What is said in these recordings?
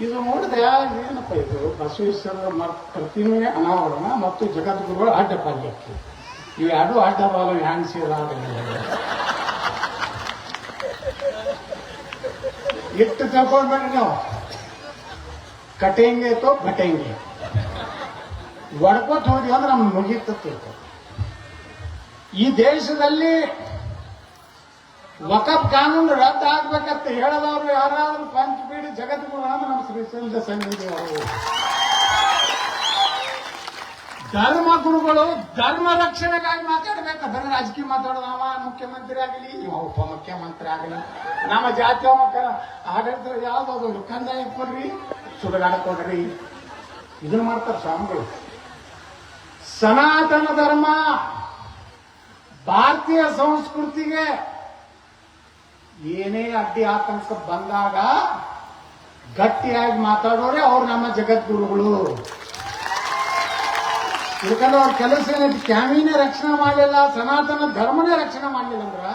ಇದು ನೋಡಿದೆ ಏನಪ್ಪ ಇದು ಬಸವೇಶ್ವರ ಪ್ರತಿಮೆ ಅನಾವರಣ ಮತ್ತು ಜಗದ್ಗುರುಗಳು ಅಡ್ಡ ಪಾಲ್ಯಕ್ಕೆ ಇವು ಎರಡು ಅಡ್ಡ ಬಾಲ ಹ್ಯಾಂಗ್ ಸೇರ ಇಟ್ಟು ತಿಳ್ಕೊಳ್ಬೇಡ್ರಿ ನಾವು. ಕಟೆಂಗೆ ತೋ ಬಟೆಂಗೆ. ಒಡ್ಕೋತ ಹೋದ್ವಿ ಅಂದ್ರೆ ನಮ್ಗೆ ಮುಗಿತ ಈ ದೇಶದಲ್ಲಿ ವಕಫ್ ಕಾನೂನು ರದ್ದು ಆಗ್ಬೇಕಂತ ಹೇಳದವ್ರು ಯಾರಾದ್ರೂ ಪಂಚಪೀಡಿ ಜಗದ್ಗುರು ಅಂದ್ರೆ ನಮ್ಮ ಶ್ರೀಶೈಲ ಸನ್ನಿಧಿ ಅವರು ಧರ್ಮ ಗುರುಗಳು ಧರ್ಮ ರಕ್ಷಣೆಗಾಗಿ ಮಾತಾಡ್ಬೇಕು. ಬರೀ ರಾಜಕೀಯ ಮಾತಾಡೋದವ ಮುಖ್ಯಮಂತ್ರಿ ಆಗಲಿ ಇವ ಉಪಮುಖ್ಯಮಂತ್ರಿ ಆಗಲಿ. ನಮ್ಮ ಜಾತಿ ಆಡಳಿತ ಯಾವ್ದು ಕಂದಾಯ ಕೊಡ್ರಿ, ಸುಡುಗಾಡ ಕೊಡ್ರಿ. ಇದನ್ನ ಮಾಡ್ತಾರೆ ಸ್ವಾಮಿಗಳು. ಸನಾತನ ಧರ್ಮ ಭಾರತೀಯ ಸಂಸ್ಕೃತಿಗೆ ಏನೇ ಅಡ್ಡಿ ಆತಂಕ ಬಂದಾಗ ಗಟ್ಟಿಯಾಗಿ ಮಾತಾಡೋರೆ ಅವ್ರು ನಮ್ಮ ಜಗದ್ಗುರುಗಳು. ಯಾಕಂದ್ರೆ ಅವ್ರ ಕೆಲಸ ಏನೈತಿ? ಕ್ಯಾಮಿನೇ ರಕ್ಷಣೆ ಮಾಡಲಿಲ್ಲ, ಸನಾತನ ಧರ್ಮನೇ ರಕ್ಷಣೆ ಮಾಡಲಿಲ್ಲ ಅಂದ್ರ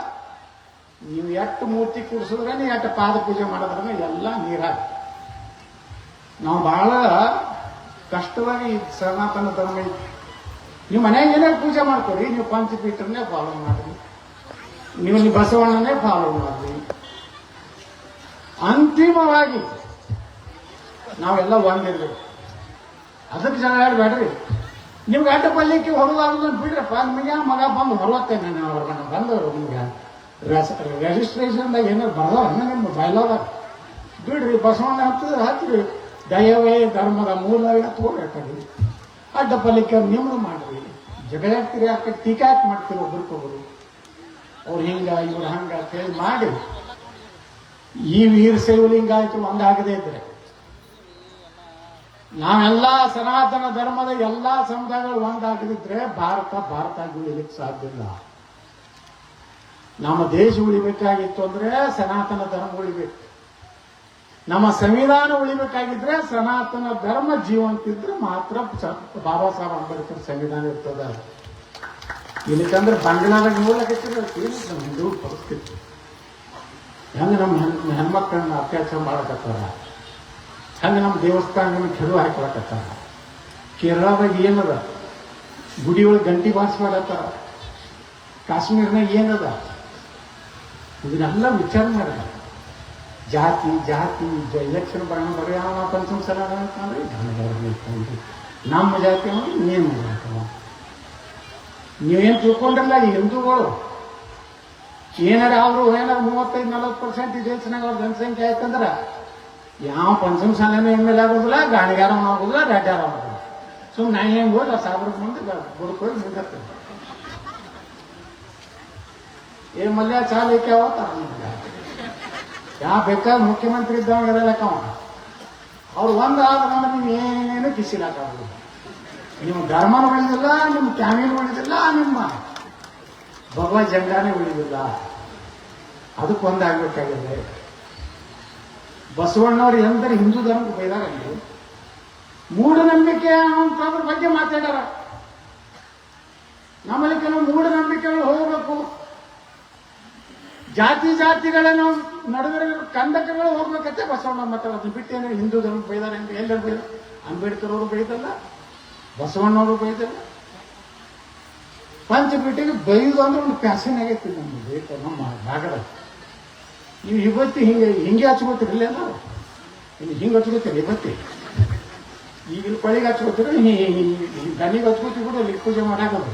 ನೀವು ಎಷ್ಟು ಮೂರ್ತಿ ಕೂಡಿಸಿದ್ರೆ ನೀವು ಎಷ್ಟು ಪಾದ ಪೂಜೆ ಮಾಡಿದ್ರೆ ಎಲ್ಲ ನೀರಾಗ. ನಾವು ಬಹಳ ಕಷ್ಟವಾಗಿ ಸನಾತನ ಧರ್ಮ ನೀವು ಮನೆಯಾಗ ಏನೇ ಪೂಜೆ ಮಾಡ್ಕೊರಿ ನೀವು ಪಂಚಪೀಠರನ್ನೇ ಫಾಲೋ ಮಾಡ್ರಿ. ನೀವು ಬಸವಣ್ಣನೇ ಫಾಲೋ ಮಾಡಿ ಅಂತಿಮವಾಗಿ ನಾವೆಲ್ಲ ಒಂದಿರ್ಬೇಕು ಅದಕ್ಕೆ ಜನ ಹೇಳ್ಬೇಡ್ರಿ. ನಿಮ್ಗೆ ಅಡ್ಡ ಪಲ್ಯಕ್ಕೆ ಹೊರದಾಗೋದು ಬಿಡ್ರಪ್ಪ ನಿಮಗೆ ಮಗ ಬಂದು ಹೊರತ್ತೇನೆ ನಾನು ಅವ್ರನ್ನ. ಬಂದವರು ನಿಮ್ಗೆ. ರಿಜಿಸ್ಟ್ರೇಷನ್ದಾಗ ಏನಾರು ಬರ್ದಾವ ನಿಮ್ಮ ಬಯಲಾದಾಗ ಬಿಡ್ರಿ, ಬಸವಣ್ಣ ಹತ್ತಿದ್ರೆ ಹತ್ತಿರಿ. ದಯವೇ ಧರ್ಮದ ಮೂಲ ತಗೋಬೇಕಾಗಿ ಅಡ್ಡ ಪಲ್ಯಕ್ಕೆ ನಿಮ್ದು ಮಾಡ್ರಿ. ಜಗಳಾಡ್ತೀರಿ, ಯಾಕೆ ಟೀಕಾ ಹಾಕಿ ಮಾಡ್ತೀರಿ ಅವ್ರು ಹಿಂಗ ಇವ್ರು ಹಂಗ ಹೇಳಿ ಮಾಡಿ. ಈ ವೀರ ಶೈವಲಿಂಗಾಯತು ಒಂದಾಗದೇ ಇದ್ರೆ. ನಾವೆಲ್ಲ ಸನಾತನ ಧರ್ಮದ ಎಲ್ಲಾ ಸಮುದಾಯಗಳು ಒಂದಾಗದಿದ್ರೆ ಭಾರತ ಭಾರತ ಉಳಿಲಿಕ್ಕೆ ಸಾಧ್ಯ ಇಲ್ಲ. ನಮ್ಮ ದೇಶ ಉಳಿಬೇಕಾಗಿತ್ತು ಅಂದ್ರೆ ಸನಾತನ ಧರ್ಮ ಉಳಿಬೇಕು. ನಮ್ಮ ಸಂವಿಧಾನ ಉಳಿಬೇಕಾಗಿದ್ರೆ ಸನಾತನ ಧರ್ಮ ಜೀವಂತಿದ್ರೆ ಮಾತ್ರ ಬಾಬಾ ಸಾಹೇಬ್ ಅಂಬೇಡ್ಕರ್ ಸಂವಿಧಾನ ಇರ್ತದ. ಇಲ್ಲಕಂದ್ರೆ ಬಂಗಾಳದಾಗ ನೋಡ್ಲಕತ್ತಿರ ಹಿಂದೂ ಪರಿಸ್ಥಿತಿ ಹೆಂಗ ನಮ್ಮ ಹೆಣ್ ಹೆಣ್ಮಕ್ಳನ್ನ ಅತ್ಯಾಚಾರ ಮಾಡಕತ್ತಾರ ಹಂಗೆ ನಮ್ಮ ದೇವಸ್ಥಾನಗಳನ್ನ ಕೆಡು ಹಾಕೊಳಕತ್ತಾರ ಕೇರಳದಾಗ ಏನದ ಗುಡಿ ಒಳಗೆ ಗಂಟಿ ಬಾರಿಸ್ಬೇಡತ್ತಾರ ಕಾಶ್ಮೀರ್ನಾಗ ಏನದ ಇದನ್ನೆಲ್ಲ ವಿಚಾರ ಮಾಡಿದ ಜಾತಿ ಜಾತಿ ಎಲೆಕ್ಷನ್ ಬರೋಣ ಬರೀ ಯಾವ ಪಂಚಮ ಸಲ ಅಂತಂದ್ರೆ ಘನಗಾರ ನಮ್ಮ ಜಾತಿ ಅವನು ನೀನು ಜಾತಿ ಅವ. ನೀವೇನು ತಿಳ್ಕೊಂಡ್ರಲ್ಲ ಈ ಹಿಂದೂಗಳು? ಏನಾರ ಅವರು ಏನಾರ ಮೂವತ್ತೈದು, ನಲವತ್ತು ಪರ್ಸೆಂಟ್ ದೇಶನಾಗ ಅವ್ರ ಜನಸಂಖ್ಯೆ ಆಯ್ತಂದ್ರ ಯಾವ ಪಂಚಮ ಸಾಲನೇ ಎಂ ಎಲ್ ಆಗೋದಿಲ್ಲ ಗಾಣಿಗಾರ ಆಗೋದಿಲ್ಲ ರಾಜ್ಯಾರ ಆಗೋದಿಲ್ಲ. ಸುಮ್ಮನೆ ನಾ ಹೆಂಗ್ ಹೋದ ಸಾವಿರ ಮುಂದೆ ಬುಡ್ಕೊಂಡು ನಿಂತಿರ್ತೇನೆ. ಏ ಮಲ್ಯ ಚಾಲಕ್ಕೆ ಅವತ್ತಾರ ನಿಮ್ಗೆ ಯಾವ ಬೇಕಾದ ಮುಖ್ಯಮಂತ್ರಿ ಇದ್ದವಾಗ ಇರಲಕ್ಕ ಅವ ಅವ್ರು ಒಂದು ಆದ್ರೆ ನೀವು ಏನೇನು ಕಿಸಿಲಾಕಾಗೋದು ನಿಮ್ಮ ಧರ್ಮ ಉಳಿದಿಲ್ಲ ನಿಮ್ಮ ಕ್ಯಾಮಿನ್ ಉಳಿದಿಲ್ಲ ನಿಮ್ಮ ಭಗವ ಜಂಗಾನೇ ಉಳಿದಿಲ್ಲ. ಅದಕ್ಕೊಂದಾಗಬೇಕಾಗಿದೆ ಬಸವಣ್ಣವ್ರು ಎಂದರೆ ಹಿಂದೂ ಧರ್ಮಕ್ಕೆ ಬೈದಾರಲ್ಲಿ ಮೂಢನಂಬಿಕೆ ಅನ್ನೋದ್ರ ಬಗ್ಗೆ ಮಾತಾಡ್ಯಾರ. ನಮ್ಮಲ್ಲಿ ಕೆಲವು ಮೂಢನಂಬಿಕೆಗಳು ಹೋಗಬೇಕು. ಜಾತಿ ಜಾತಿಗಳನ್ನು ನಡುವೆ ಕಂದಕಗಳು ಹೋಗ್ಬೇಕತ್ತೆ ಬಸವಣ್ಣ ಮಾತಾಡೋದು ಬಿಟ್ಟೇನೆ ಹಿಂದೂ ಧರ್ಮ ಬೈದಾರೆ ಅಂತ ಎಲ್ಲರೂ ಬೈದ ಅಂಬೇಡ್ಕರ್ ಅವರು ಬೈದಲ್ಲ. ಬಸವಣ್ಣವರು ಬೈದಲ್ಲ. ಪಂಚಪೀಠಿಗೆ ಬೈದು ಅಂದ್ರೆ ಒಂದು ಪ್ಯಾಸನ್ ಆಗೈತಿ ನಮ್ಮ ದೇಶ ನಮ್ಮ ನಾಗರ ನೀವು ಇವತ್ತು ಹಿಂಗೆ ಹಿಂಗೆ ಹಚ್ಕೋತಿರಲಿಲ್ಲ ಇಲ್ಲಿ ಹಿಂಗೆ ಹಚ್ಕೋತೀರಿ ಇವತ್ತಿ? ಇಲ್ಲಿ ಕೊಳಿಗೆ ಹಚ್ಕೋತೀರ? ದನಿಗೆ ಹಚ್ಕೋತೀವಿ ಬಿಡು, ಇಲ್ಲಿ ಪೂಜೆ ಮಾಡಾಕೋದು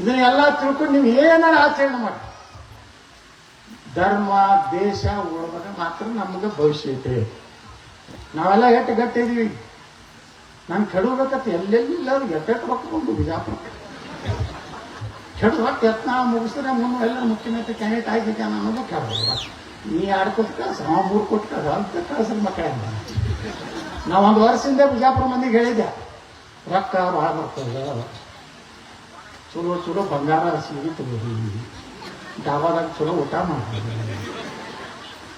ಇದನ್ನೆಲ್ಲ ತಿಳ್ಕೊಂಡು ನೀವು ಏನಾರ ಆಚರಣೆ ಮಾಡಿ. ಧರ್ಮ, ದೇಶ ಉಳಿದ್ರೆ ಮಾತ್ರ ನಮ್ಗೆ ಭವಿಷ್ಯ ಐತೆ ನಾವೆಲ್ಲ ಎಷ್ಟು ಗಟ್ಟಿ ಇದೀವಿ ನಾನು ಕೆಡಬೇಕತ್ತ ಎಲ್ಲೆಲ್ಲ ಎಟ್ಟೆಟ್ಟು ರೊಕ್ಕ ಬಂದು ಬಿಜಾಪುರ. ಕೆಡು ರೊಕ್ಕ ಯತ್ನ ಮುಗಿಸಿದ್ರೆ ಮುನ್ನ ಎಲ್ಲ ಮುಖ್ಯಮಂತ್ರಿ ಕ್ಯಾಂಡಿಡೇಟ್ ಆಗಿದ್ದೆ ಅನ್ನೋದು ಕೆಡೋದು ನೀ ಎರಡು ಕೊಟ್ಟು ಕಳ್ಸ, ಅವ ಮೂರು ಕೊಟ್ಟು ಕಳ್ಸ, ಅಂತ ಕಳ್ಸಲ್ ಮಕ್ಕಳ. ನಾವು ಒಂದು ವರ್ಷದಿಂದ ಬಿಜಾಪುರ ಮಂದಿಗೆ ಹೇಳಿದ್ದೆ, ರೊಕ್ಕ ಭಾಳ ಬರ್ತದೆ ಚಲೋ ಚಲೋ ಬಂಗಾರ ಸೀರೆ ತಗೋರಿ ಡಾಬಾದಾಗ ಚಲೋ ಊಟ ಮಾಡಿ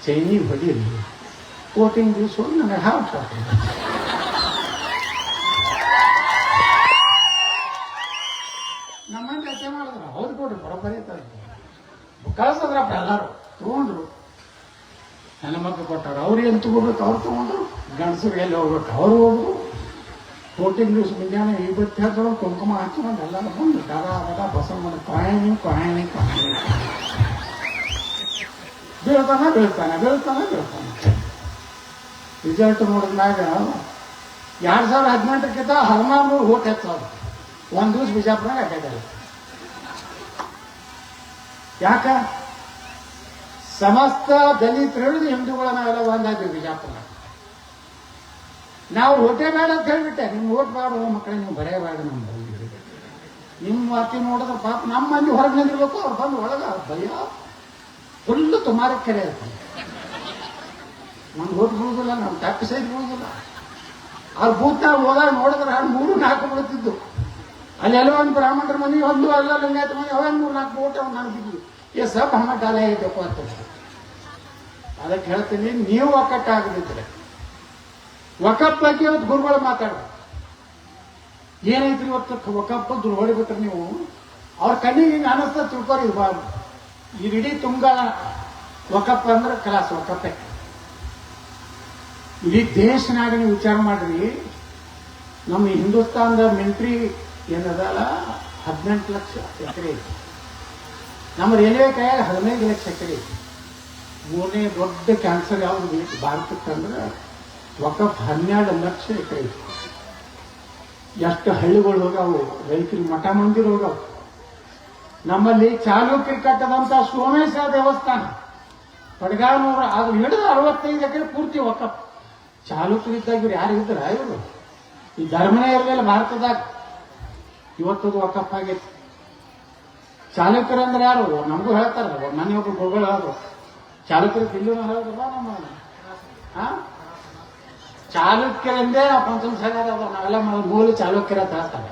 ಚೈನಿ ಹೊಡೀರಿ ಕೋಟಿಂಗ್ ದಿವಸ ನನಗೆ ಹಾವು ಮಾಡಿದ್ರು ಹೌದು ಕೊಡ್ರಿ ಬರೋಬ್ಬರಿ ಕಳ್ಸದ್ರಪ್ಪ ಎಲ್ಲಾರು ತಗೊಂಡ್ರು. ನನ್ನ ಮಕ್ಕಳು ಕೊಟ್ಟಾರ, ಅವ್ರು ಏನು ತಗೋಬೇಕು ಅವ್ರು ತಗೊಂಡ್ರು. ಗಂಡಸರು ಎಲ್ಲಿ ಹೋಗ್ಬೇಕು ಅವ್ರು ಹೋದ್ರು. ಫೋರ್ಟೀನ್ ದಿವಸ ಮುಂಜಾನೆ ಇವತ್ತು ಹೇಳ್ತಾರೆ, ಕುಂಕುಮ ಹಾಕ್ಕೊಂಡು ಎಲ್ಲ ಬಂದು ಡಗ ಡಗ ಬಸವಣ್ಣ ಕಾಯಿನಿ ಕಾಯಿನಿ ಕಾಯಿನಿ ಬೀಳ್ತಾನೆ ಬೀಳ್ತಾನೆ ಬೀಳ್ತಾನೆ ಬೀಳ್ತಾನೆ. ರಿಸಲ್ಟ್ ನೋಡಿದ್ಮ್ಯಾಗ ಎರಡು ಸಾವಿರ ಹದಿನೆಂಟಕ್ಕಿಂತ ಹದಿನಾರು ನೂರು ಓಟ್ ಹೆಚ್ಚಾದ ಒಂದು ದಿವಸ ಬಿಜಾಪುರ ಹಾಕಿದ್ದಾರೆ ಯಾಕ? ಸಮಸ್ತ ದಲಿತರು ಹೇಳಿದ್ರು ಹಿಂದೂಗಳ ನಾವೆಲ್ಲ ಒಂದಾದ್ವಿ ಬಿಜಾಪುರ. ನಾವು ಹೊಟ್ಟೆ ಬೇಡ ಅಂತ ಹೇಳ್ಬಿಟ್ಟೆ ನಿಮ್ಗೆ ಓಟ್ ಬೇಡ ಮಕ್ಕಳೇ, ನೀವು ಬರೇ ಬೇಡ ನಮ್ಮ ನಿಮ್ಮ ಅತಿ ನೋಡಿದ್ರೆ ಪಾಪ ನಮ್ಮ ಮಂದಿ ಹೊರಗೆ ನಿಂದಿರ್ಬೇಕು, ಅವ್ರು ಬಂದು ಒಳಗ ಭಯ. ಫುಲ್ಲು ತುಮಾರ ಕೆರೆ ಇರ್ತಾರೆ ನಮ್ಗೆ ಓಟ್ ಬಿಡುವುದಿಲ್ಲ ನಮ್ಮ ತಪ್ಪು ಸೈಡ್ ಬೀಳುದಿಲ್ಲ. ಅವ್ರ ಬೂತ್ನಾಗ ಹೋದಾಗ ನೋಡಿದ್ರೆ ಮೂರು ನಾಲ್ಕು ಬೀಳ್ತಿದ್ದು ಅಲ್ಲಿ ಎಲ್ಲೋ ಒಂದು ಬ್ರಾಹ್ಮಣರ ಮನೆ ಒಂದು ಎಲ್ಲ ಲಿಂಗಾಯತ ಮನೆ ಅವೇ ಮೂರು ನಾಲ್ಕು ನಾನು ನನಗಿದ್ವಿ ಏ ಸಬ್ ಹಣ ಕಾಲ ಇದ್ದಪ್ಪ ಅಂತ ಅದಕ್ಕೆ ಹೇಳ್ತೀನಿ, ನೀವು ಒಕ್ಕಟ್ಟಾಗದಿದ್ರೆ ಒಕಪ್ ಬಗ್ಗೆ ಇವತ್ತು ಗುರುಗಳು ಮಾತಾಡ್ಬೇಕು. ಏನೈತ್ರಿ ಇವತ್ತು ಒಕಪ್ಪ ದುಡ್ಡು ಬಿಟ್ರಿ ನೀವು? ಅವ್ರ ಕಣ್ಣಿಗೆ ಹಿಂಗೆ ಅನಿಸ್ತಾ ತಿಳ್ಕೊರಿ, ಇದು ಬಾ- ಈ ಇಡೀ ತುಂಗ ಒಕಪ್ಪ ಅಂದ್ರೆ ಕಲಾಸ್, ಒಕ್ಕಪ್ಪೆ. ಇಡೀ ದೇಶನಾಗ ನೀವು ವಿಚಾರ ಮಾಡ್ರಿ. ನಮ್ಮ ಹಿಂದೂಸ್ತಾನದ ಮಿಲಿಟ್ರಿ ಏನದಲ್ಲ? ಹದಿನೆಂಟು ಲಕ್ಷ ಎಕರೆ. ಐತಿ ನಮ್ಮ ರೈಲ್ವೆ ಕೈಯಾಗ ಹದಿನೈದು ಲಕ್ಷ ಎಕರೆ. ಐತಿ ಮೂರನೇ ದೊಡ್ಡ ಕ್ಯಾನ್ಸರ್ ಯಾವುದು ಬೇಕು ಭಾರತಕ್ಕೆ ಅಂದ್ರೆ ವಕಫ್ ಹನ್ನೆರಡು ಲಕ್ಷ ಎಕರೆ. ಐತಿ ಎಷ್ಟು ಹಳ್ಳಿಗಳು ಹೋಗವು ರೈತರಿಗೆ ಮಠ ಮಂದಿರ ಹೋಗವು ನಮ್ಮಲ್ಲಿ ಚಾಲುಕ್ಯರು ಕಟ್ಟದಂಥ ಸೋಮೇಶ್ವರ ದೇವಸ್ಥಾನ. ಪಡ್ಗಾನೂರು ಅದು ಹಿಡಿದು ಅರವತ್ತೈದು ಎಕರೆ ಪೂರ್ತಿ ವಕಫ್ ಚಾಲುಕ್ಯರಿದ್ದಾಗ ಇವ್ರು ಯಾರು ಇದ್ರ? ಇವರು ಈ ಧರ್ಮನೇ ಇರಲಿಲ್ಲ ಭಾರತದಾಗ. ಇವತ್ತದು ವಕಫ್ ಆಗೈತಿ. ಚಾಲುಕ್ಯರು ಅಂದ್ರೆ ಯಾರು? ನಮಗೂ ಹೇಳ್ತಾರ, ಮನೆ ಒಬ್ಬರು ಗುರುಗಳು ಹೇಳಿದ್ರು ಚಾಲುಕ್ಯರು ದಿಲ್ಲಿನ ಹೇಳಿದ್ರಲ್ಲ ನಮ್ಮ ಹಾ ಚಾಲುಕ್ಯರಿಂದೇ ಆ ಪಂಚಮ ಸಾಗರ ಅದ ನಾವೆಲ್ಲ ಮೂಲ ಚಾಲುಕ್ಯರ ಹೇಳ್ತಾರೆ.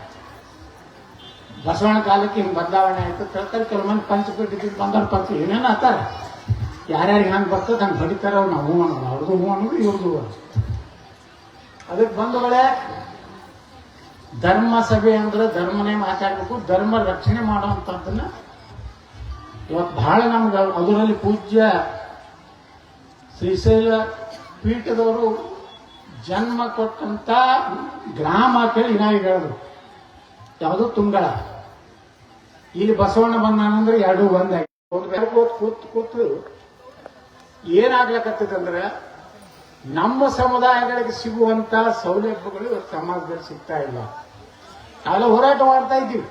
ಬಸವಣ್ಣ ಕಾಲಕ್ಕೆ ಹಿಂಗೆ ಬದಲಾವಣೆ ಆಯ್ತು ಕೇಳ್ತಾರೆ ಕೆಲವು ಮಂದಿ ಪಂಚಪೀಠ ಬಂದವ್ರ ಪಂಚ ಏನೇನು ಆತಾರೆ ಯಾರ್ಯಾರಿಗೆ ಹಂಗೆ ಬರ್ತದೆ, ಹಂಗೆ ಹೊಡಿತಾರ ಅವ್ರು. ನಾವು ಹ್ಞೂ ಅನ್ನೋದು ಅವ್ರದ್ದು ಹೂ ಅನ್ನೋದು ಇವ್ರದ್ದು. ಅದಕ್ಕೆ ಬಂಧುಗಳೇ ಧರ್ಮ ಸಭೆ ಅಂದ್ರೆ ಧರ್ಮನೇ ಮಾತಾಡಬೇಕು, ಧರ್ಮ ರಕ್ಷಣೆ ಮಾಡುವಂಥದ್ದನ್ನ ಇವತ್ತು ಬಹಳ ನಮ್ಗೆ ಅದರಲ್ಲಿ ಪೂಜ್ಯ ಶ್ರೀಶೈಲ ಪೀಠದವರು ಜನ್ಮ ಕೊಟ್ಟಂತ ಗ್ರಾಮ ಅಂತೇಳಿ ನಾವು ಹೇಳಿದ್ರು. ಯಾವುದು ತುಂಗಳ ಇಲ್ಲಿ ಬಸವಣ್ಣ ಬಂದಾನಂದ್ರೆ ಎರಡು ಒಂದಾಗಿ. ಕೂತ್ ಕೂತು ಏನಾಗ್ಲಕತ್ತದಂದ್ರೆ ನಮ್ಮ ಸಮುದಾಯಗಳಿಗೆ ಸಿಗುವಂತಹ ಸೌಲಭ್ಯಗಳು ಇವತ್ತು ಸಮಾಜದಲ್ಲಿ ಸಿಗ್ತಾ ಇಲ್ಲ. ನಾವೆಲ್ಲ ಹೋರಾಟ ಮಾಡ್ತಾ ಇದ್ದೀವಿ.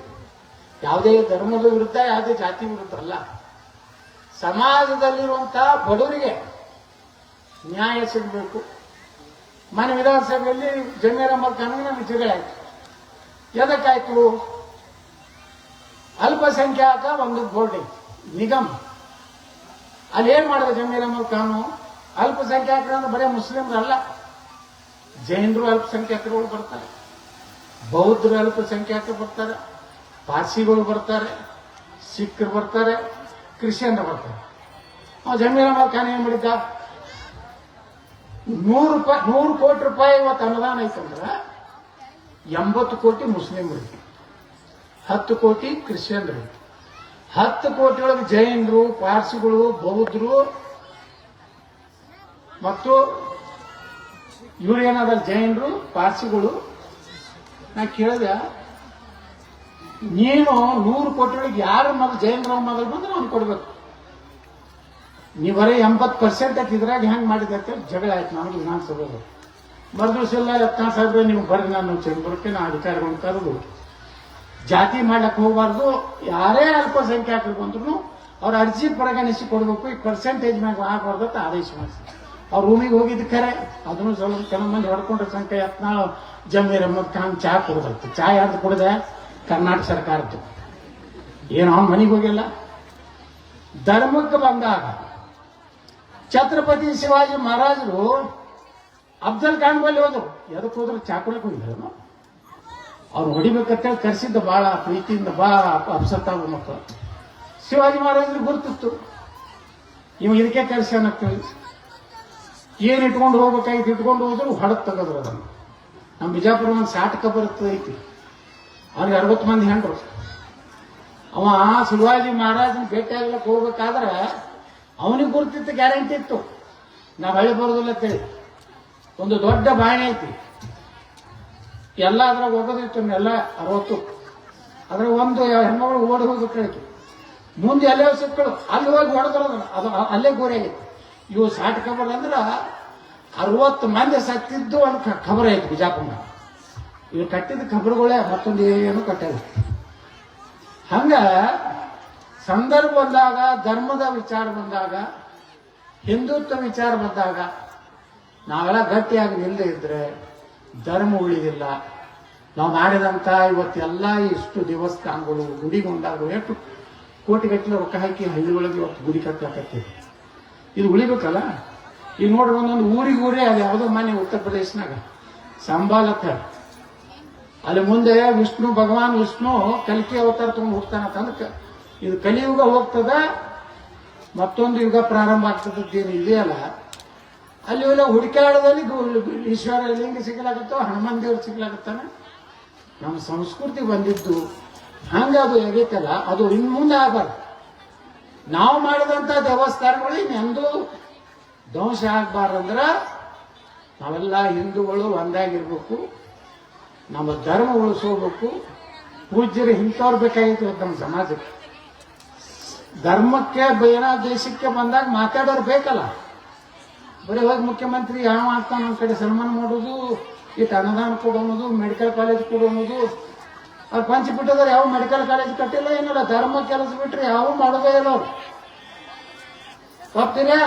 ಯಾವುದೇ ಧರ್ಮದ ವಿರುದ್ಧ, ಯಾವುದೇ ಜಾತಿ ವಿರುದ್ಧ ಅಲ್ಲ. ಸಮಾಜದಲ್ಲಿರುವಂತಹ ಬಡವರಿಗೆ ನ್ಯಾಯ ಸಿಗಬೇಕು. ಮನೆ ವಿಧಾನಸಭೆಯಲ್ಲಿ ಜಮೀರ್ ಖಾನ್ಗೆ ನಮಗೆ ಜಗಳ ಎದಕ್ಕಾಯ್ತು? ಅಲ್ಪಸಂಖ್ಯಾತ ಒಂದು ಬೋರ್ಡಿಂಗ್ ನಿಗಮ. ಅಲ್ಲಿ ಏನ್ ಮಾಡಿದೆ ಜಮೀರ ಖಾನು? ಅಲ್ಪಸಂಖ್ಯಾತರು ಅಂದ್ರೆ ಬರೀ ಮುಸ್ಲಿಮ್ರಲ್ಲ? ಜೈನರು ಅಲ್ಪಸಂಖ್ಯಾತರುಗಳು ಬರ್ತಾರೆ. ಬೌದ್ಧರು ಅಲ್ಪಸಂಖ್ಯಾತರು ಬರ್ತಾರೆ. ಪಾರ್ಸಿಗಳು ಬರ್ತಾರೆ. ಸಿಖ್ರು ಬರ್ತಾರೆ. ಕ್ರಿಶ್ಚಿಯನ್ರು ಬರ್ತಾರೆ. ಆ ಜಮೀರ್ ಅಹಮದ್ ಖಾನ್ ಏನ್ ಮಾಡಿದ್ದ? ನೂರು ರೂಪಾಯಿ ನೂರು ಕೋಟಿ ರೂಪಾಯಿ ಇವತ್ತು ಅನುದಾನ ಐತಂದ್ರೆ ಎಂಬತ್ತು ಕೋಟಿ ಮುಸ್ಲಿಮರಿಗೆ ಹತ್ತು ಕೋಟಿ ಕ್ರಿಶ್ಚಿಯನ್ರಿಗೆ ಹತ್ತು ಕೋಟಿ ಒಳಗೆ ಜೈನರು, ಪಾರ್ಸಿಗಳು, ಬೌದ್ಧರು ಮತ್ತು ಇವ್ರು ಏನಾದ್ರು ಜೈನರು, ಪಾರ್ಸಿಗಳು, ನಾ ಕೇಳಿದೆ, ನೀನು ನೂರು ಕೋಟಿ ಒಳಗೆ ಯಾರು ಮೊದಲು ರಾವ್ ಮೊದಲು ಬಂದ್ರೆ ಅವ್ನು ಕೊಡ್ಬೇಕು. ನೀವು ಬರೀ ಎಂಬತ್ತು ಪರ್ಸೆಂಟ್ ಇದ್ರಾಗ ಹೆಂಗ್ ಮಾಡಿದೆ ಅಂತ ಜಗಳ ಆಯ್ತು ನಮಗೆ ವಿಧಾನಸಭೆದು ಮರುದಿವಸ ಎಲ್ಲ ಯತ್ನಾಳ್ ಸಾಹೇಬ್ರೆ, ನೀವು ಬರ್ರಿ, ನಾನು ಚಂದ್ರಕ್ಕೆ ನಾ ಅಧಿಕಾರಿಗಳನ್ನ ಕರೆದು ಜಾತಿ ಮಾಡ್ಲಕ್ಕೆ ಹೋಗಬಾರ್ದು, ಯಾರೇ ಅಲ್ಪಸಂಖ್ಯಾತರು ಬಂದ್ರು ಅವ್ರ ಅರ್ಜಿ ಪರಿಗಣಿಸಿ ಕೊಡ್ಬೇಕು, ಈ ಪರ್ಸೆಂಟೇಜ್ ಮ್ಯಾಗ ಆಗಬಾರ್ದು ಅಂತ ಆದೇಶ ಮಾಡಿಸಿ ಅವ್ರ ರೂಮಿಗೆ ಹೋಗಿದ್ದು ಖರೆ ಅದನ್ನು ಸ್ವಲ್ಪ ಕೆಲವು ಮಂದಿ ಹೊಡ್ಕೊಂಡ್ರೆ ಸಂಖ್ಯೆ ಯತ್ನಾಳ್ ಜಮೀರ್ ಅಹಮದ್ ಖಾನ್ ಚಾ ಕುಡ್ದತ್ತು ಚಾ ಯಾರ್ದು ಕುಡಿದೆ? ಕರ್ನಾಟಕ ಸರ್ಕಾರದ್ದು. ಏನು ಅವ್ನ ಮನೆಗೆ ಹೋಗಿಲ್ಲ? ಧರ್ಮಕ್ಕೆ ಬಂದಾಗ ಛತ್ರಪತಿ ಶಿವಾಜಿ ಮಹಾರಾಜರು ಅಫ್ಜಲ್ ಖಾನ್ ಬಳಿ ಹೋದ್ರು. ಎದಕ್ಕೆ ಹೋದ್ರು? ಚಾಕುಳಕ್ಕೆ ಹೋಗಿದ್ರು ಅವ್ರು ಹೊಡಿಬೇಕಂತೇಳಿ ಕರೆಸಿದ್ದ ಬಹಳ ಪ್ರೀತಿಯಿಂದ ಬಹಳ ಅಪ್ಸೆಟ್ ಆಗೋ ಮಕ್ಕಳು. ಶಿವಾಜಿ ಮಹಾರಾಜರಿಗೆ ಗುರುತಿತ್ತು. ಇವ ಇದಕ್ಕೆ ಕರೆಸ್ಯಾನ ಅಂತೇಳಿ ಏನ್ ಇಟ್ಕೊಂಡು ಹೋಗ್ಬೇಕಾಗಿತ್ತು ಇಟ್ಕೊಂಡು ಹೋದ್ರು ಹೊಡೆದು ತೆಗೆದ್ರು ಅದನ್ನು ನಮ್ಮ ಬಿಜಾಪುರ ಒಂದು ಸಾಟಕ ಐತಿ. ಅವ್ರಿಗೆ ಅರವತ್ತು ಮಂದಿ ಹೆಂಡ್ರು. ಅವ ಶಿವಾಜಿ ಮಹಾರಾಜನ ಭೇಟಿ ಆಗ್ಲಕ್ಕೆ ಹೋಗ್ಬೇಕಾದ್ರೆ ಅವನಿಗೆ ಗುರುತಿತ್ತು, ಗ್ಯಾರಂಟಿ ಇತ್ತು. ನಾವು ಹಳ್ಳಿ ಬರೋದಿಲ್ಲ ಅಂತೇಳಿ ಒಂದು ದೊಡ್ಡ ಬಾಣೆ ಐತಿ. ಎಲ್ಲ ಅದ್ರಾಗ ಹೋಗೋದಿತ್ತು ಎಲ್ಲ ಅರವತ್ತು. ಅದ್ರಾಗ ಒಂದು ಹೆಣ್ಮಗಳು ಓಡಿ ಹೋಗ್ಬೇಕಾಯ್ತು ಮುಂದೆ ಅಲ್ಲೇ ಸಿಕ್ಕಳು. ಅಲ್ಲಿ ಹೋಗಿ ಹೊಡೆದ್ರು ಅದು ಅಲ್ಲೇ ಗೋರಿ ಆಗೈತಿ ಇವು ಸಾಟ್ ಖಬರ್ ಅಂದ್ರೆ ಅರವತ್ತು ಮಂದಿ ಸತ್ತಿದ್ದು ಒಂದು ಖಬರ್ ಐತಿ ಬಿಜಾಪುರ ಇವು ಕಟ್ಟಿದ ಖಬರ್ಗಳೇ ಮತ್ತೊಂದು ಏನು ಕಟ್ಟಿಲ್ಲ. ಹಂಗ ಸಂದರ್ಭ ಬಂದಾಗ, ಧರ್ಮದ ವಿಚಾರ ಬಂದಾಗ, ಹಿಂದುತ್ವ ವಿಚಾರ ಬಂದಾಗ ನಾವೆಲ್ಲ ಗಟ್ಟಿಯಾಗಿ ನಿಲ್ಲದೆ ಇದ್ರೆ ಧರ್ಮ ಉಳಿದಿಲ್ಲ. ನಾವು ಮಾಡಿದಂಥ ಇವತ್ತೆಲ್ಲ ಇಷ್ಟು ದೇವಸ್ಥಾನಗಳು ಗುಡಿಗೊಂಡಾಗ ಎಷ್ಟು ಕೋಟಿಗಟ್ಟಲೆ ರೊಕ್ಕ ಹಾಕಿ ಹಳ್ಳಿಗಳಿಗೆ ಇವತ್ತು ಗುಡಿ ಕಟ್ಟಲಾಕತ್ತೀವಿ ಇದು ಉಳಿಬೇಕಲ್ಲ? ಈಗ ನೋಡ್ರಿ, ಒಂದೊಂದು ಊರಿಗೆ ಊರೇ ಅದು ಯಾವುದೋ ಮನೆ ಉತ್ತರ ಪ್ರದೇಶನಾಗ. ಸಂಬಾಲತ ಅಲ್ಲಿ ಮುಂದೆ ವಿಷ್ಣು, ಭಗವಾನ್, ವಿಷ್ಣು ಕಲಿಕೆ ಅವತಾರ ತಗೊಂಡು ಹೋಗ್ತಾನಂತಂದ್ರೆ ಕ- ಇದು ಕಲಿಯುಗ ಹೋಗ್ತದ, ಮತ್ತೊಂದು ಯುಗ ಪ್ರಾರಂಭ ಆಗ್ತದೇನು ಇದೆಯಲ್ಲ ಅಲ್ಲಿ. ಎಲ್ಲ ಹುಡುಕಾಡದಲ್ಲಿ ಈಶ್ವರ ಲಿಂಗ ಸಿಗಲಾಗುತ್ತೋ, ಹನುಮಾನ್ ದೇವ್ರು ಸಿಗಲಾಗುತ್ತಾನೆ? ನಮ್ಮ ಸಂಸ್ಕೃತಿ ಬಂದಿದ್ದು. ಹಂಗೆ ಅದು ಎಗೈತಲ್ಲ ಅದು ಇನ್ನು ಮುಂದೆ ಆಗಬಾರ್ದು. ನಾವು ಮಾಡಿದಂತ ದೇವಸ್ಥಾನಗಳು ಇನ್ನೆಂದೂ ಧ್ವಂಸ ಆಗ್ಬಾರ್ದಂದ್ರ ನಾವೆಲ್ಲ ಹಿಂದೂಗಳು ಒಂದಾಗಿರ್ಬೇಕು. ನಮ್ಮ ಧರ್ಮ ಉಳಿಸೋಬೇಕು ಪೂಜ್ಯರು ಇಂಥವ್ರು ಬೇಕಾಗಿತ್ತು ನಮ್ಮ ಸಮಾಜಕ್ಕೆ. ಧರ್ಮಕ್ಕೆ ಬೇನ ದೇಶಕ್ಕೆ ಬಂದಾಗ ಮಾತಾಡೋರು ಬೇಕಲ್ಲ. ಬರೀ ಹೋಗಿ ಮುಖ್ಯಮಂತ್ರಿ ಯಾವ ಮಾಡ್ತಾನೆ ಕಡೆ ಸನ್ಮಾನ ಮಾಡೋದು ಇಟ್ಟು ಅನುದಾನ ಕೊಡೋದು ಮೆಡಿಕಲ್ ಕಾಲೇಜ್ ಕೊಡೋದು ಅವ್ರು ಪಂಚಪೀಠದವ್ರು ಯಾವ ಮೆಡಿಕಲ್ ಕಾಲೇಜ್ ಕಟ್ಟಿಲ್ಲ, ಏನಿಲ್ಲ. ಧರ್ಮ ಕೆಲಸ ಬಿಟ್ರೆ ಯಾವ ಮಾಡೋದೇ ಇಲ್ಲ ಅವ್ರು. ಹೋಗ್ತೀರಾ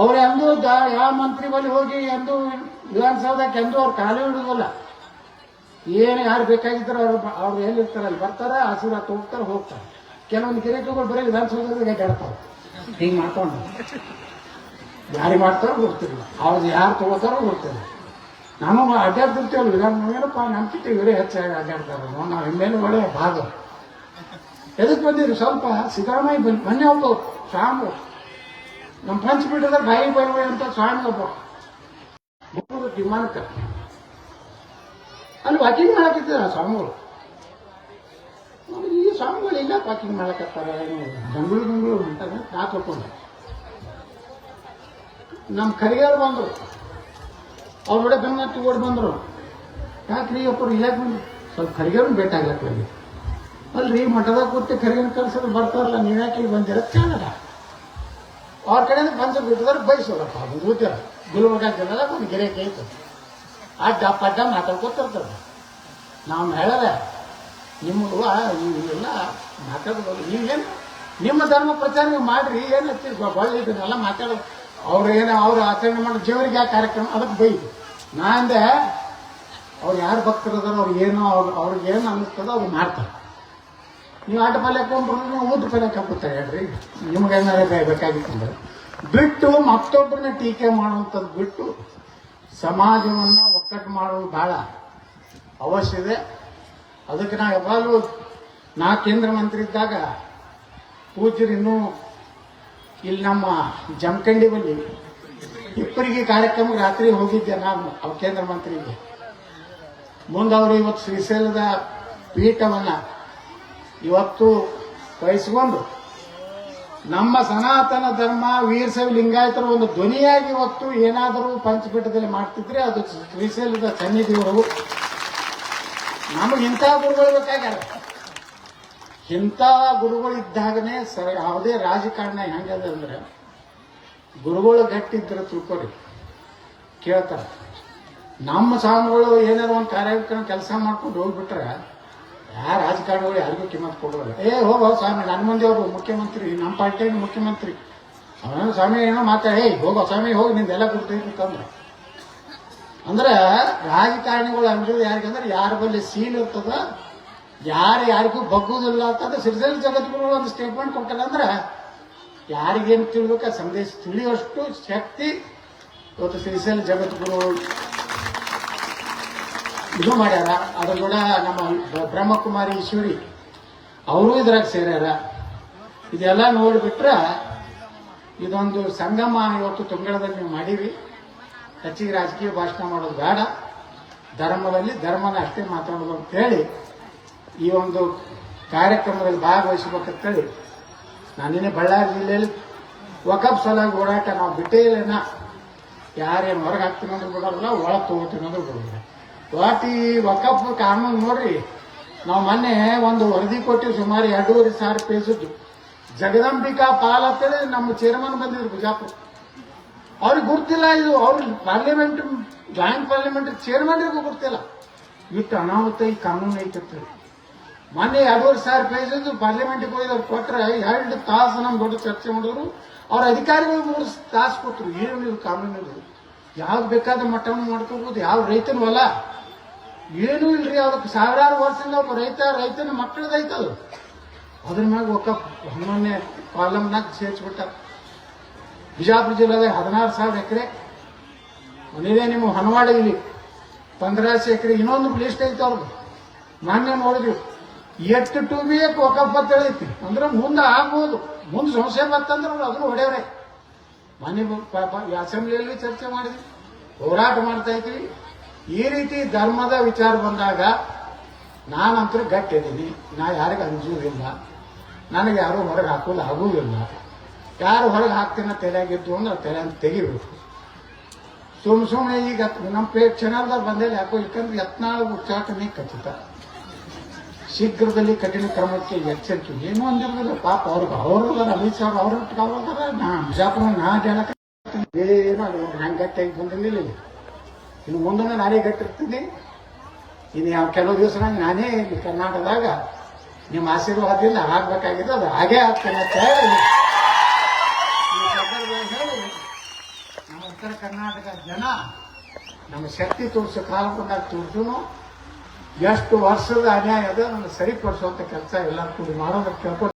ಅವ್ರು ಎಂದೂ ಯಾವ ಮಂತ್ರಿ ಬಳಿ ಹೋಗಿ ಎಂದೂ ವಿಧಾನಸೌಧಕ್ಕೆ ಎಂದೂ ಅವ್ರು ಕಾಲು ಇಡುದಿಲ್ಲ ಏನು ಯಾರು ಬೇಕಾಗಿದ್ರು ಅವ್ರು ಅವ್ರು ಎಲ್ಲಿರ್ತಾರೆ, ಅಲ್ಲಿ ಬರ್ತಾರೆ ಆಶೀರ್ವಾದ ಹೋಗ್ತಾರೆ ಹೋಗ್ತಾರೆ. ಕೆಲವೊಂದು ಕಿರೀಟಗಳು ಬರೀ ವಿಧಾನಸೌಧದಾಗ ಅಡ್ಡಾಡ್ತಾವೆ ಹಿಂಗೆ ಮಾಡ್ಕೊಂಡು ಯಾರಿಗೆ ಮಾಡ್ತಾರೋ ಗೊತ್ತಿಲ್ಲ. ಅವ್ರದ್ದು ಯಾರು ತಗೋತಾರೋ ಗೊತ್ತಿಲ್ಲ. ನಾನು ಅಡ್ಡಾಡ್ತಿರ್ತೇವಲ್ಲ ವಿಧಾನ ಏನಪ್ಪ ನಂಬಿಕೆ ಇವರೇ ಹೆಚ್ಚಾಗಿ ಅಡ್ಡಾಡ್ತಾರೆ. ನಾವು ಇನ್ಮೇಲೆ ಒಳ್ಳೆ ಭಾಗ. ಎದಕ್ಕೆ ಬಂದಿರಿ? ಸ್ವಲ್ಪ ಸಿದ್ದರಾಮಯ್ಯ ಬಂದು ಮೊನ್ನೆ ಒಬ್ಬ ಸ್ವಾಮಿ. ನಮ್ಮ ಪಂಚಪೀಠದ ಬಾಯಿ ಬರುವ ಅಂತ ಸ್ವಾಮಿ ಒಬ್ಬ ವಿಮಾನಕ್ಕೆ ಅಲ್ಲಿ ವಾಕಿಂಗ್ ಮಾಡಕತ್ತಿದ್ರು ಸ್ವಾಮಿಗಳು. ಈ ಸ್ವಾಮಿಗಳು ಇಲ್ಲ ವಾಕಿಂಗ್ ಮಾಡಕತ್ತಾರ. ಗಂಗಳು ಬೆಂಗಳೂರು ಅಂತಾರೆ ನಾ ತಿಳ್ಕೊಂಡೆ ನಮ್ಮ ಕರಿಗಾರ ಬಂದರು. ಅವ್ರ ಕಡೆ ಬೆನ್ನತ್ತಿ ಓಡಿ ಬಂದರು. ಯಾಕ್ರಿ ಒಬ್ಬರು ಇಲ್ಲಾಕ್ ಬಂದ್ರು? ಸ್ವಲ್ಪ ಕರಿಗಾರನ್ ಭೇಟಿ ಆಗ್ಲಕ್ಕ ಬಂದಿ ಅಲ್ರಿ, ಮಠದಾಗ ಕೂತಿ ಕರಿಗನ ಕಲ್ಸೋದು ಬರ್ತಾರಲ್ಲ, ನೀವು ಯಾಕೆ ಇಲ್ಲಿ ಬಂದಿರ ಕನ್ನಡ. ಅವ್ರ ಕಡೆಯಿಂದ ಬಂದು ಬಿಟ್ಟಿದ್ರೆ ಬಯಸೋದಪ್ಪ ಅದು ಗೊತ್ತಿರ ಗುಲ್ಬರ್ಗ ಜಿಲ್ಲೆದಾಗ ಒಂದು ಗೆರೆ ಐತೆ. ಅಡ್ಡ ಪಡ್ಡ ಮಾತಾಡ್ಕೊತಿರ್ತಾರೆ. ನಾವು ಹೇಳದ, ನಿಮ್ಮದು ನೀವೆಲ್ಲ ಮಾತಾಡೋದು ನೀವೇನು ನಿಮ್ಮ ಧರ್ಮ ಪ್ರಚಾರ ನೀವು ಮಾಡ್ರಿ, ಏನು ಹಚ್ಚಿ ಇದನ್ನೆಲ್ಲ ಮಾತಾಡೋದು. ಅವ್ರು ಏನೋ ಅವ್ರು ಆಚರಣೆ ಮಾಡೋ ದೇವರಿಗೆ ಆ ಕಾರ್ಯಕ್ರಮ? ಅದಕ್ಕೆ ಬೈದು ನಾ ಅಂದೆ, ಅವ್ರು ಯಾರು ಭಕ್ತರದಾರ ಅವ್ರು ಏನೋ ಅವ್ರು, ಅವ್ರಿಗೆ ಏನು ಅನ್ನಿಸ್ತದೋ ಅವ್ರು ಮಾಡ್ತಾರೆ. ನೀವು ಆಟ ಪಲ್ಯ ಹಾಕೊಂಡ್ರು ನೀವು ಊಟ ಪಲ್ಯ ಹಾಕುತ್ತಾರೆ ಹೇಳ್ರಿ. ನಿಮ್ಗೆ ಏನಾರ ಬೇಕಾಗಿತ್ತಂದ್ರೆ. ಬಿಟ್ಟು ಮತ್ತೊಬ್ಬರನ್ನ ಟೀಕೆ ಮಾಡುವಂಥದ್ದು ಬಿಟ್ಟು ಸಮಾಜವನ್ನ ಒಕ್ಕಟ್ಟು ಮಾಡೋದು ಭಾಳ ಅವಶ್ಯ ಇದೆ. ಅದಕ್ಕೆ ನಾ ಯಾವಾಗಲೂ ನಾ ಕೇಂದ್ರ ಮಂತ್ರಿ ಇದ್ದಾಗ ಪೂಜ್ಯರು ಇನ್ನೂ ಇಲ್ಲಿ ನಮ್ಮ ಜಮಖಂಡಿ ಬಲ್ಲಿ ಇಬ್ಬರಿಗೆ ಕಾರ್ಯಕ್ರಮ ರಾತ್ರಿ ಹೋಗಿದ್ದೆ ನಾನು, ಅವ್ರ ಕೇಂದ್ರ ಮಂತ್ರಿಗೆ. ಮುಂದೆ ಅವರು ಇವತ್ತು ಶ್ರೀಶೈಲದ ಪೀಠವನ್ನ ಇವತ್ತು ವಹಿಸಿಕೊಂಡು ನಮ್ಮ ಸನಾತನ ಧರ್ಮ ವೀರಶೈವ ಲಿಂಗಾಯತರ ಒಂದು ಧ್ವನಿಯಾಗಿ ಇವತ್ತು ಏನಾದರೂ ಪಂಚಪೀಠದಲ್ಲಿ ಮಾಡ್ತಿದ್ರೆ ಅದು ಶ್ರೀಶೈಲದ ಸನ್ನಿಧಿಯವರು. ನಮಗೆ ಇಂಥ ಗುರುಗಳು ಬೇಕಾಗ್ಯಾರ. ಇಂಥ ಗುರುಗಳಿದ್ದಾಗನೇ ಸರ, ಯಾವುದೇ ರಾಜಕಾರಣ ಹೆಂಗದ ಅಂದ್ರೆ, ಗುರುಗಳು ಗಟ್ಟಿದ್ರೆ ತಿಳ್ಕೊರಿ. ಕೇಳ್ತಾರೆ. ನಮ್ಮ ಸ್ವಾಮಿಗಳು ಏನಾದ್ರು ಒಂದು ಕಾರ್ಯಕ್ರಮ ಕೆಲಸ ಮಾಡ್ಕೊಂಡು ಹೋಗ್ಬಿಟ್ರೆ ಯಾರ ರಾಜಕಾರಣಿಗಳು ಯಾರಿಗೂ ಕಿಮ್ಮತ್ ಕೊಡೋಲ್ಲ ಏ, ಹೋಗೋ ಸ್ವಾಮಿ, ನನ್ನ ಮಂದಿ ಅವರು ಮುಖ್ಯಮಂತ್ರಿ, ನಮ್ಮ ಪಾರ್ಟಿಯ ಮುಖ್ಯಮಂತ್ರಿ. ಅವನ ಸ್ವಾಮಿ, ಏನೋ ಮಾತಾಡ ಏ ಹೋಗೋ ಸ್ವಾಮಿ, ಹೋಗಿ ನಿಂದೆಲ್ಲ ಕೊಡ್ತೀವಿ ಅಂತಂದ್ರೆ. ಅಂದ್ರೆ ರಾಜಕಾರಣಿಗಳು ಅಂದ್ರೆ ಯಾರಿಗಂದ್ರೆ ಯಾರ ಬಲ್ಲಿ ಸೀಲ್ ಇರ್ತದ ಯಾರು ಯಾರಿಗೂ ಬಗ್ಗುದಿಲ್ಲ ಅಂತಂದ್ರೆ ಸಿರಿಸಲ್ ಜಗದ್ಗುರು ಒಂದು ಸ್ಟೇಟ್ಮೆಂಟ್ ಕೊಟ್ಟಲ್ಲ ಅಂದ್ರೆ ಯಾರಿಗೇನು ಆ ಸಂದೇಶ ತಿಳಿಯುವಷ್ಟು ಶಕ್ತಿ ಇವತ್ತು ಸಿರಿಸಲ್ ಜಗದ್ಗುರು ಇದು ಮಾಡ್ಯಾರ. ಅದ್ರ ಕೂಡ ನಮ್ಮ ಬ್ರಹ್ಮಕುಮಾರಿ ಈಶ್ವರಿ ಅವರು ಇದ್ರಾಗ ಸೇರ್ಯಾರ. ಇದೆಲ್ಲ ನೋಡಿಬಿಟ್ರೆ ಇದೊಂದು ಸಂಗಮ ಇವತ್ತು ತುಂಗಳದಲ್ಲಿ ನೀವು ಮಾಡೀವಿ ಹೆಚ್ಚಿಗೆ ರಾಜಕೀಯ ಭಾಷಣ ಮಾಡೋದು ಬೇಡ. ಧರ್ಮದಲ್ಲಿ ಧರ್ಮನ ಅಷ್ಟೇ ಮಾತಾಡೋದು ಅಂತ ಹೇಳಿ ಈ ಒಂದು ಕಾರ್ಯಕ್ರಮದಲ್ಲಿ ಭಾಗವಹಿಸಬೇಕಂತೇಳಿ ನಾನೇನೆ ಬಳ್ಳಾರಿ ಜಿಲ್ಲೆಯಲ್ಲಿ ವಕಫ್ ಸಲಾಗಿ ಓಡಾಟ ನಾವು ಬಿಟ್ಟೇ ಇಲ್ಲ ಯಾರೇನು ಹೊರಗೆ ಹಾಕ್ತೀನಿ ಅಂದ್ರೆ ಬಿಡೋಲ್ಲ ಒಳಗೆ ತಗೋತೀನಿ ಅಂದ್ರೆ ಬಿಡೋಲ್ಲ ಒಟ್ಟು ಈ ವಕಫ್ ಕಾನೂನು ನೋಡ್ರಿ, ನಾವು ಮೊನ್ನೆ ಒಂದು ವರದಿ ಕೊಟ್ಟಿವಿ ಸುಮಾರು ಎರಡೂವರೆ ಸಾವಿರ ಪೇಜದ್ದು ಜಗದಂಬಿಕಾ ಪಾಲ್ ಅಂತೇಳಿ ನಮ್ಮ ಚೇರ್ಮನ್ ಬಂದಿದ್ರು ಬಿಜಾಪುರ. ಅವ್ರಿಗೆ ಗುರ್ತಿಲ್ಲ ಇದು, ಅವ್ರು ಪಾರ್ಲಿಮೆಂಟ್ ಜಾಯಿಂಟ್ ಪಾರ್ಲಿಮೆಂಟ್ ಚೇರ್ಮನ್ರಿಗೂ ಗುರ್ತಿಲ್ಲ. ಇಟ್ಟು ಅನಾಹುತ ಈ ಕಾನೂನು ಐತಿತ್ತು ಮೊನ್ನೆ ಎರಡೂವರೆ ಸಾವಿರ ಪೇಜ್ ಪಾರ್ಲಿಮೆಂಟ್ಗೆ ಹೋಗಿ ಅವ್ರು ಕೊಟ್ಟರೆ ಎರಡು ತಾಸು ನಮ್ಮ ದೊಡ್ಡ ಚರ್ಚೆ ಮಾಡಿದ್ರು. ಅವ್ರ ಅಧಿಕಾರಿಗಳು ಮೂರು ತಾಸು ಕೊಟ್ಟರು ಏನು ನೀವು ಕಾನೂನು ಇದು ಯಾವ್ದು ಬೇಕಾದ ಮಟ್ಟವನ್ನು ಮಾಡ್ಕೋಬಹುದು ಯಾವ ರೈತನ ಹೊಲ ಏನೂ ಇಲ್ರಿ. ಅದಕ್ಕೆ ಸಾವಿರಾರು ವರ್ಷದಿಂದ ಒಬ್ಬ ರೈತ, ರೈತನ ಮಕ್ಕಳದೈತೆ ಅದು. ಅದ್ರ ಮ್ಯಾಗ ಒಕ್ಕ ಹನ್ನೊಂದನೇ ಕಾಲಮ್ನಾಗ ಸೇರಿಸ್ಬಿಟ್ಟ. ಬಿಜಾಪುರ ಜಿಲ್ಲೆದಾಗ ಹದಿನಾರು ಸಾವಿರ ಎಕರೆ. ಒಂದಿದೆ ನಿಮ್ಮ ಹನವಾಡ ಇಲ್ಲಿ ಪಂದ್ರಾಸ ಎಕರೆ. ಇನ್ನೊಂದು ಲಿಸ್ಟ್ ಐತೆ ಅವ್ರದ್ದು ಮೊನ್ನೆ ನೋಡಿದ್ವಿ. ಎಷ್ಟು ಟು ಬಿ ಎಕ್ ಒಕ್ಕಪ್ಪ ಐತಿ ಅಂದ್ರೆ ಮುಂದೆ ಆಗ್ಬೋದು. ಮುಂದೆ ಸಮಸ್ಯೆ ಬಂತಂದ್ರೆ ಅವ್ರು ಅದನ್ನು ಹೊಡೆಯವ್ರೆ. ಮನೆ ಅಸೆಂಬ್ಲಿಯಲ್ಲಿ ಚರ್ಚೆ ಮಾಡಿದ್ವಿ. ಹೋರಾಟ ಮಾಡ್ತಾ ಇದ್ವಿ. ಈ ರೀತಿ ಧರ್ಮದ ವಿಚಾರ ಬಂದಾಗ ನಾನಂತೂ ಗಟ್ಟಿದ್ದೀನಿ ನಾ ಯಾರಿಗೂ ಅಂಜುವುದಿಲ್ಲ ನನಗೆ ಯಾರು ಹೊರಗೆ ಹಾಕೋದು ಆಗುವುದಿಲ್ಲ. ಯಾರು ಹೊರಗೆ ಹಾಕ್ತೀನ ತಲೆಯಾಗಿದ್ದು ಅಂದ್ರೆ ತಲೆ ಅಂತ ತೆಗಿಬೇಕು. ಸುಮ್ ಸುಮ್ಮನೆ ಈಗ ನಮ್ಮ ಪೇ ಚಾನಲ್ದಾಗ ಬಂದೇಲಿ ಯಾಕೋ ಯಾಕಂದ್ರೆ ಯತ್ನಾಳ ಉಚ್ಚಾಟನೆ ಖಚಿತ ಶೀಘ್ರದಲ್ಲಿ ಕಠಿಣ ಕ್ರಮಕ್ಕೆ ಎಚ್ಚರಿಕೆ. ಏನು ಅಂದಿರಲಿಲ್ಲ ಪಾಪ ಅವ್ರಿಗೆ ಅವರು ಅಮಿತ್ ಶಾ ಅವ್ರ ಅವ್ರದಾರ ನಾ ಬಿಜಾಪುರ ನಾ ಹೇಳಕ ಏನು ಅದು ಬಂದಿರಲಿಲ್ಲ ಇನ್ನು ಮುಂದೆ ನಾನೇ ಗಟ್ಟಿರ್ತೀನಿ. ಇನ್ನು ಯಾವ ಕೆಲವು ದಿವಸ ನಾನೇ ಕರ್ನಾಟಕದಾಗ ನಿಮ್ಮ ಆಶೀರ್ವಾದದಿಂದ ಆಗಬೇಕಾಗಿದೆ ಅದು ಹಾಗೇ ಆಗ್ತೇನೆ ಅಂತ ಹೇಳಿ. ನಮ್ಮ ಉತ್ತರ ಕರ್ನಾಟಕ ಜನ ನಮ್ಮ ಶಕ್ತಿ ತೋರಿಸೋ ಕಾಲ ಬಂದಾಗ ಎಷ್ಟು ವರ್ಷದ ಅನ್ಯಾಯ ಅದ ಅದನ್ನು ಸರಿಪಡಿಸುವಂತ ಕೆಲಸ ಎಲ್ಲರೂ ಕೂಡಿ ಮಾಡೋದಕ್ಕೆ ಕೇಳ್ಕೊಂಡು